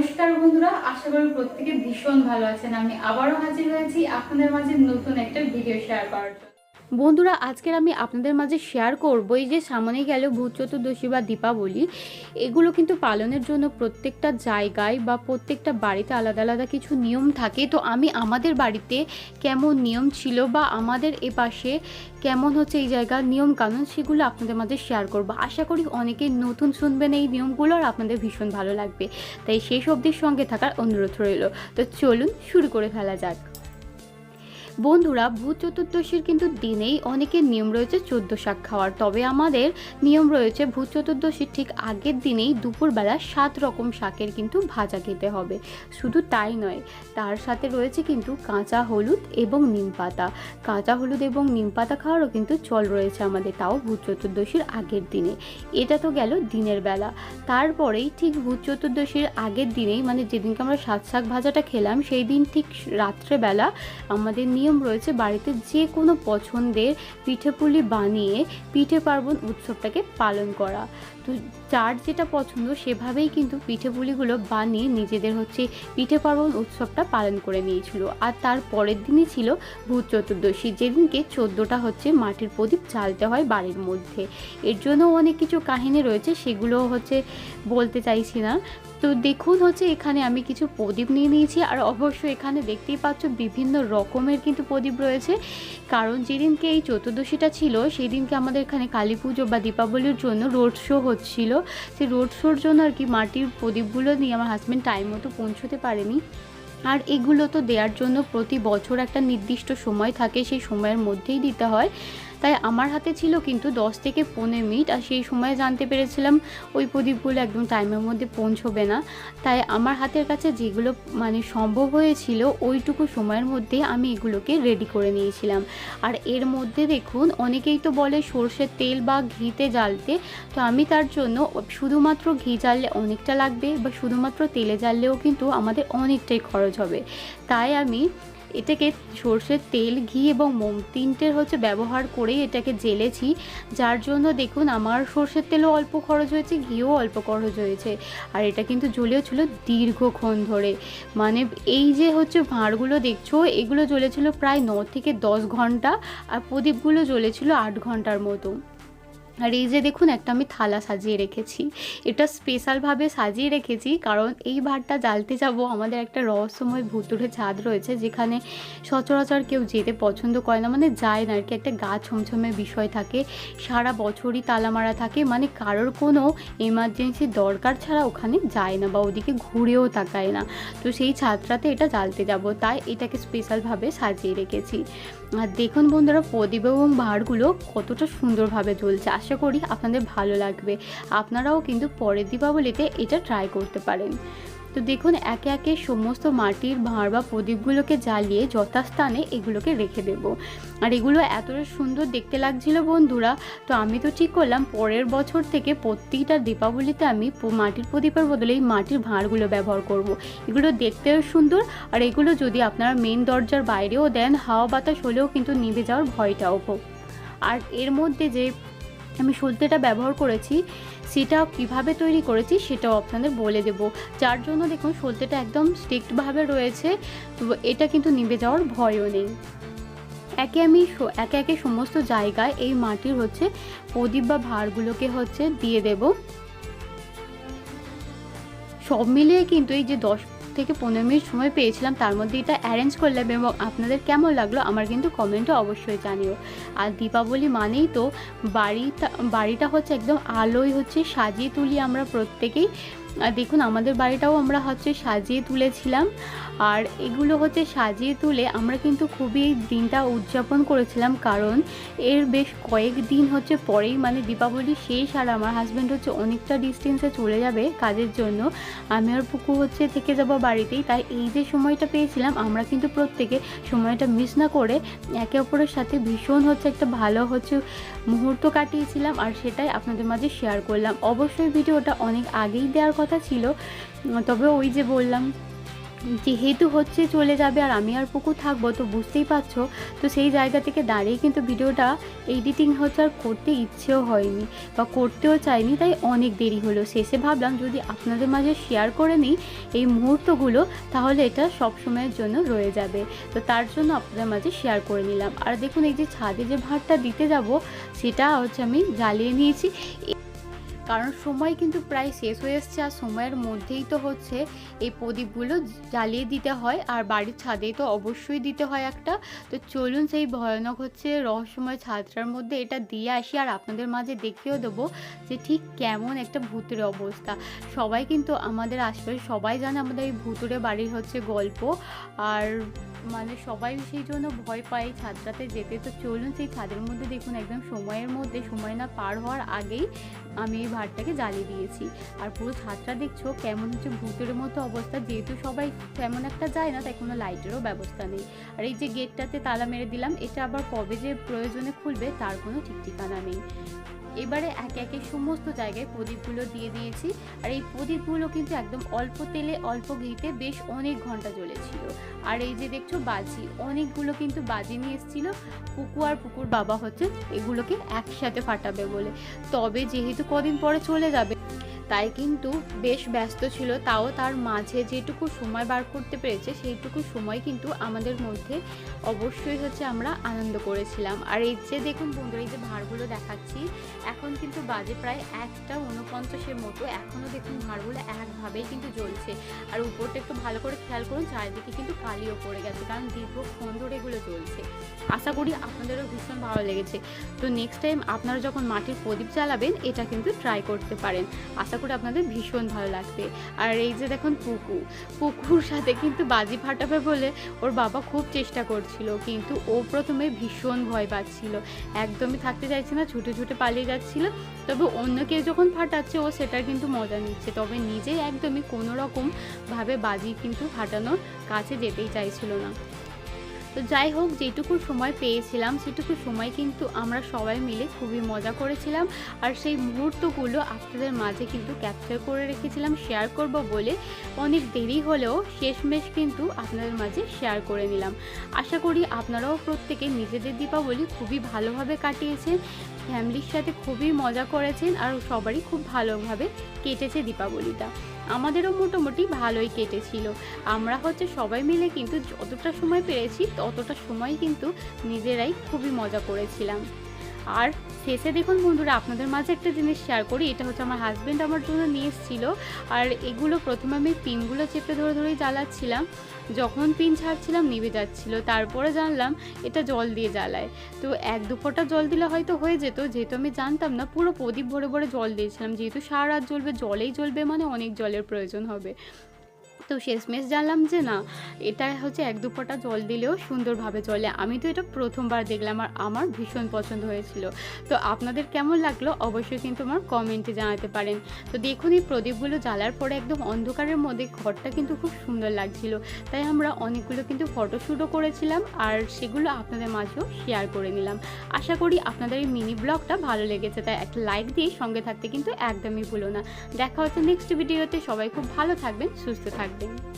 নমস্কার বন্ধুরা, আশা করি প্রত্যেকে ভীষণ ভালো আছেন। আমি আবারও হাজির হয়েছি আপনাদের মাঝে নতুন একটা ভিডিও শেয়ার করার জন্য। বন্ধুরা, আজকের আমি আপনাদের মাঝে শেয়ার করব এই যে সামনে গেল ভূত চতুর্দশী বা দীপাবলি। এগুলো কিন্তু পালনের জন্য প্রত্যেকটা জায়গায় বা প্রত্যেকটা বাড়িতে আলাদা আলাদা কিছু নিয়ম থাকে। তো আমি আমাদের বাড়িতে কেমন নিয়ম ছিল বা আমাদের এ পাশে কেমন হচ্ছে এই জায়গার নিয়ম কানুন সেগুলো আপনাদের মাঝে শেয়ার করব। আশা করি অনেকে নতুন শুনবেন এই নিয়মগুলো আর আপনাদের ভীষণ ভালো লাগবে। তাই সেই সবদের সঙ্গে থাকার অনুরোধ রইল। তো চলুন শুরু করে ফেলা যাক। বন্ধুরা ভূত চতুর্দশীর কিন্তু দিনেই অনেকের নিয়ম রয়েছে চোদ্দ শাক খাওয়ার। তবে আমাদের নিয়ম রয়েছে ভূত চতুর্দশীর ঠিক আগের দিনেই দুপুরবেলা সাত রকম শাকের কিন্তু ভাজা খেতে হবে। শুধু তাই নয়, তার সাথে রয়েছে কিন্তু কাঁচা হলুদ এবং নিম পাতা। কাঁচা হলুদ এবং নিম পাতা খাওয়ারও কিন্তু চল রয়েছে আমাদের তাও ভূত চতুর্দশীর আগের দিনে। এটা তো গেল দিনের বেলা। তারপরেই ঠিক ভূত চতুর্দশীর আগের দিনেই মানে যেদিনকে আমরা সাত শাক ভাজাটা খেলাম, সেই দিন ঠিক রাত্রেবেলা আমাদের নিয়ম রয়েছে বাড়িতে যে কোনো পছন্দের পিঠেপুলি বানিয়ে পিঠে পার্বণ উৎসবটাকে পালন করা। তো যার যেটা পছন্দ সেভাবেই কিন্তু পিঠেপুলিগুলো বানিয়ে নিজেদের হচ্ছে পিঠে পার্বণ উৎসবটা পালন করে নিয়েছিল। আর তার পরের দিনই ছিল ভূত চতুর্দশী। যেদিনকে চোদ্দোটা হচ্ছে মাটির প্রদীপ জ্বালতে হয় বাড়ির মধ্যে। এর জন্য অনেক কিছু কাহিনী রয়েছে সেগুলো হচ্ছে বলতে চাইছি না। তো দেখুন হচ্ছে এখানে আমি কিছু প্রদীপ নিয়ে নিয়েছি। আর অবশ্যই এখানে দেখতেই পাচ্ছ বিভিন্ন রকমের কিন্তু প্রদীপ রয়েছে। কারণ যেদিনকে এই চতুর্দশীটা ছিল সেই দিনকে আমাদের এখানে কালী পুজো বা দীপাবলির জন্য রোড শো হচ্ছিল। সেই রোড শোর জন্য আর কি মাটির প্রদীপগুলো নিয়ে আমার হাজব্যান্ড টাইম মতো পৌঁছতে পারেনি। আর এগুলো তো দেওয়ার জন্য প্রতি বছর একটা নির্দিষ্ট সময় থাকে, সেই সময়ের মধ্যেই দিতে হয়। তাই আমার হাতে ছিল কিন্তু দশ থেকে পনেরো মিনিট আর সেই সময় জানতে পেরেছিলাম ওই প্রদীপগুলো একদম টাইমের মধ্যে পৌঁছবে না। তাই আমার হাতের কাছে যেগুলো মানে সম্ভব হয়েছিল ওইটুকু সময়ের মধ্যে আমি এগুলোকে রেডি করে নিয়েছিলাম। আর এর মধ্যে দেখুন, অনেকেই তো বলে সর্ষের তেল বা ঘিতে জ্বালতে। তো আমি তার জন্য শুধুমাত্র ঘি জ্বাললে অনেকটা লাগবে বা শুধুমাত্র তেলে জ্বাললেও কিন্তু আমাদের অনেকটাই খরচ হবে। তাই আমি এটাকে সর্ষের তেল, ঘি এবং মোম তিনটের হচ্ছে ব্যবহার করেই এটাকে জেলেছি। যার জন্য দেখুন আমার সর্ষের তেলও অল্প খরচ হয়েছে, ঘিও অল্প খরচ হয়েছে। আর এটা কিন্তু জ্বলেও ছিল দীর্ঘক্ষণ ধরে। মানে এই যে হচ্ছে ভাঁড়গুলো দেখছ, এগুলো জ্বলেছিল প্রায় ন থেকে দশ ঘণ্টা, আর প্রদীপগুলো জ্বলেছিল আট ঘণ্টার মতো। আর এই যে দেখুন, একটা আমি থালা সাজিয়ে রেখেছি। এটা স্পেশালভাবে সাজিয়ে রেখেছি কারণ এই ভাতটা জ্বালতে যাব, আমাদের একটা রহস্যময় ভুতুরে ছাদ রয়েছে যেখানে সচরাচর কেউ যেতে পছন্দ করে না। মানে যায় না আর কি, একটা গা ছমছমে বিষয় থাকে, সারা বছরই তালা মারা থাকে মানে কারোর কোনো এমার্জেন্সি দরকার ছাড়া ওখানে যায় না বা ওদিকে ঘুরেও তাকায় না। তো সেই ছাদটাতে এটা জ্বালতে যাব, তাই এটাকে স্পেশালভাবে সাজিয়ে রেখেছি। আর দেখুন বন্ধুরা, প্রদীপ এবং ভাঁড়গুলো কতটা সুন্দরভাবে জ্বলছে। আশা করি আপনাদের ভালো লাগবে। আপনারাও কিন্তু পরের দীপাবলিতে এটা ট্রাই করতে পারেন। তো দেখুন, একে একে সমস্ত মাটির ভাঁড় বা প্রদীপগুলোকে জ্বালিয়ে যথাস্থানে এগুলোকে রেখে দেব আর এগুলো এতটা সুন্দর দেখতে লাগছিল বন্ধুরা, তো আমি তো ঠিক করলাম পরের বছর থেকে প্রত্যেকটা দীপাবলিতে আমি মাটির প্রদীপের বদলে এই মাটির ভাঁড়গুলো ব্যবহার করব। এগুলো দেখতেও সুন্দর, আর এগুলো যদি আপনারা মেন দরজার বাইরেও দেন, হাওয়া বাতাস হলেও কিন্তু নিভে যাওয়ার ভয়টাও হোক আর এর মধ্যে যে আমি সলতেটা ব্যবহার করেছি, সেটা কীভাবে তৈরি করেছি সেটাও আপনাদের বলে দেব। যার জন্য দেখুন সলতেটা একদম স্ট্রিক্টভাবে রয়েছে, তো এটা কিন্তু নিভে যাওয়ার ভয়ও নেই। একে আমি একে একে সমস্ত জায়গায় এই মাটির হচ্ছে প্রদীপ বা ভাঁড়গুলোকে হচ্ছে দিয়ে দেব। সব মিলিয়ে কিন্তু এই যে দশ থেকে পনেরো মিনিট সময় পেয়েছিলাম, তার মধ্যে এটা অ্যারেঞ্জ করলাম এবং আপনাদের কেমন লাগল আমার কিন্তু কমেন্টে অবশ্যই জানিও। আর দীপাবলি মানেই তো বাড়িটা বাড়িটা হচ্ছে একদম আলোয় হচ্ছে সাজিয়ে তুলি আমরা প্রত্যেকেই। আর দেখুন, আমাদের বাড়িটাও আমরা হচ্ছে সাজিয়ে তুলেছিলাম। আর এগুলো হচ্ছে সাজিয়ে তুলে আমরা কিন্তু খুবই দিনটা উদযাপন করেছিলাম, কারণ এর বেশ কয়েক দিন হচ্ছে পরেই মানে দীপাবলি শেষ আর আমার হাজব্যান্ড হচ্ছে অনেকটা ডিস্টেন্সে চলে যাবে কাজের জন্য। আমি আর পুকু হচ্ছে থেকে যাব বাড়িতেই, তাই এই যে সময়টা পেয়েছিলাম, আমরা কিন্তু প্রত্যেকে সময়টা মিস না করে একে অপরের সাথে ভীষণ হচ্ছে একটা ভালো হচ্ছে মুহূর্ত কাটিয়েছিলাম। আর সেটাই আপনাদের মাঝে শেয়ার করলাম। অবশ্যই ভিডিওটা অনেক আগেই দেওয়ার কথা ছিল, তবে ওই যে বললাম যেহেতু হচ্ছে চলে যাবে আর আমি আর পুকুর থাকব, তো বুঝতেই পারছ। তো সেই জায়গা থেকে দাঁড়িয়ে কিন্তু ভিডিওটা এডিটিং হচ্ছে আর করতে ইচ্ছেও হয়নি বা করতেও চাইনি, তাই অনেক দেরি হলো। শেষে ভাবলাম যদি আপনাদের মাঝে শেয়ার করে নিই এই মুহূর্তগুলো, তাহলে এটা সব সময়ের জন্য রয়ে যাবে। তো তার জন্য আপনাদের মাঝে শেয়ার করে নিলাম। আর দেখুন এই যে ছাদে যে ভাতটা দিতে যাব, সেটা হচ্ছে আমি জ্বালিয়ে নিয়েছি। কারণ সময় কিন্তু প্রায় শেষ হয়ে এসছে আর সময়ের মধ্যেই তো হচ্ছে এই প্রদীপগুলো জ্বালিয়ে দিতে হয় আর বাড়ির ছাদেই তো অবশ্যই দিতে হয় একটা। তো চলুন সেই ভয়ানক হচ্ছে রহস্যময় ছাদটার মধ্যে এটা দিয়ে আসি আর আপনাদের মাঝে দেখিয়েও দেবো যে ঠিক কেমন একটা ভূতের অবস্থা। সবাই কিন্তু আমাদের আশেপাশে সবাই জানে আমাদের এই ভূতুরে বাড়ির হচ্ছে গল্প। আর মানে সবাই সেই জন্য ভয় পায় ছাদটাতে যেতে। তো চলুন সেই ছাদের মধ্যে দেখুন, একদম সময়ের মধ্যে, সময় না পার হওয়ার আগেই আমি এই ভাতটাকে জ্বালিয়ে দিয়েছি। আর পুরো ছাদটা দেখছ, কেমন হচ্ছে ভূতের মতো অবস্থা। যেহেতু সবাই তেমন একটা যায় না, তাই কোনো লাইটেরও ব্যবস্থা নেই। আর এই যে গেটটাতে তালা মেরে দিলাম, এটা আবার কবে যে প্রয়োজনে খুলবে, তার কোনো ঠিক ঠিকানা নেই। এবারে একে একে সমস্ত জায়গায় প্রদীপগুলো দিয়ে দিয়েছি। আর এই প্রদীপগুলো কিন্তু একদম অল্প তেলে, অল্প ঘিতে বেশ অনেক ঘণ্টা জ্বলেছিল। আর এই যে দেখছ বাজি, অনেকগুলো কিন্তু বাজি নিয়ে এসেছিল। পুকু আর পুকুর বাবা হচ্ছে এগুলোকে একসাথে ফাটাবে বলে। তবে যেহেতু কদিন পরে চলে যাবে তাই কিন্তু বেশ ব্যস্ত ছিল, তাও তার মাঝে যেটুকু সময় বার করতে পেরেছে, সেইটুকু সময় কিন্তু আমাদের মধ্যে অবশ্যই হচ্ছে আমরা আনন্দ করেছিলাম। আর এই যে দেখুন বন্ধুরা, এই যে ভাঁড়গুলো দেখাচ্ছি, এখন কিন্তু বাজে প্রায় একটা উনপঞ্চাশের মতো। এখনও দেখুন ভাঁড়গুলো একভাবেই কিন্তু জ্বলছে। আর উপরটা একটু ভালো করে খেয়াল করুন, চারিদিকে কিন্তু কালিও পড়ে গেছে, কারণ দীর্ঘক্ষণ ধরে এগুলো জ্বলছে। আশা করি আপনাদেরও ভীষণ ভালো লেগেছে। তো নেক্সট টাইম আপনারা যখন মাটির প্রদীপ জ্বালাবেন, এটা কিন্তু ট্রাই করতে পারেন। আশা করি আপনাদের ভীষণ ভালো লাগবে। আর এই যে দেখুন পুকু, পুকুর সাথে কিন্তু বাজি ফাটাবে বলে ওর বাবা খুব চেষ্টা করছিল, কিন্তু ও প্রথমে ভীষণ ভয় পাচ্ছিল। একদমই থাকতে চাইছে না, ছুটে ছুটে পালিয়ে যাচ্ছিল। তবে অন্য কেউ যখন ফাটাচ্ছে, ও সেটার কিন্তু মজা নিচ্ছে। তবে নিজেই একদমই কোনো রকম ভাবে বাজি কিন্তু ফাটানোর কাছে যেতেই চাইছিল না। তো যাই হোক, যেটুকু সময় পেয়েছিলাম, সেটুকু সময় কিন্তু আমরা সবাই মিলে খুবই মজা করেছিলাম। আর সেই মুহূর্তগুলো আপনাদের মাঝে কিন্তু ক্যাপচার করে রেখেছিলাম শেয়ার করব বলে অনেক দেরি হলেও শেষমেশ কিন্তু আপনাদের মাঝে শেয়ার করে নিলাম। আশা করি আপনারাও প্রত্যেকে নিজেদের দীপাবলি খুবই ভালোভাবে কাটিয়েছেন ফ্যামিলির সাথে খুবই মজা করেছেন, আর সবারই খুব ভালোভাবে কেটেছে দীপাবলিটা। আমাদেরও মোটামুটি ভালোই কেটেছিল। আমরা হচ্ছে সবাই মিলে কিন্তু যতটা সময় পেরেছি, ততটা সময় কিন্তু নিজেরাই খুবই মজা করেছিলাম। আর শেষে দেখুন বন্ধুরা, আপনাদের মাঝে একটা জিনিস শেয়ার করি, এটা হচ্ছে আমার হাজব্যান্ড আমার জন্য নিয়ে এসেছিল। আর এগুলো প্রথমে আমি পিনগুলো চেপে ধরে ধরেই জ্বালাচ্ছিলাম। যখন পিন ছাড়ছিলাম, নিভে যাচ্ছিল। তারপরে জানলাম, এটা জল দিয়ে জ্বালায়। তো এক দু ফোঁটা জল দিলে হয়তো হয়ে যেত, যেহেতু আমি জানতাম না, পুরো প্রদীপ ভরে ভরে জল দিয়েছিলাম। যেহেতু সারা রাত জ্বলবে, জলেই জ্বলবে মানে অনেক জলের প্রয়োজন হবে। তো শেষমেশ জানলাম যে না, এটা হচ্ছে এক দু ফোঁটা জল দিলেও সুন্দরভাবে চলে আমি তো এটা প্রথমবার দেখলাম আর আমার ভীষণ পছন্দ হয়েছিল। তো আপনাদের কেমন লাগল অবশ্যই কিন্তু আমার কমেন্টে জানাতে পারেন। তো দেখুন, এই প্রদীপগুলো জ্বালার পরে একদম অন্ধকারের মধ্যে ঘরটা কিন্তু খুব সুন্দর লাগছিল। তাই আমরা অনেকগুলো কিন্তু ফটোশ্যুটও করেছিলাম আর সেগুলো আপনাদের মাঝেও শেয়ার করে নিলাম। আশা করি আপনাদের এই মিনি ব্লগটা ভালো লেগেছে। তাই একটা লাইক দিয়ে সঙ্গে থাকতে কিন্তু একদমই ভুলো না। দেখা হচ্ছে নেক্সট ভিডিওতে। সবাই খুব ভালো থাকবেন, সুস্থ থাকবেন। recording.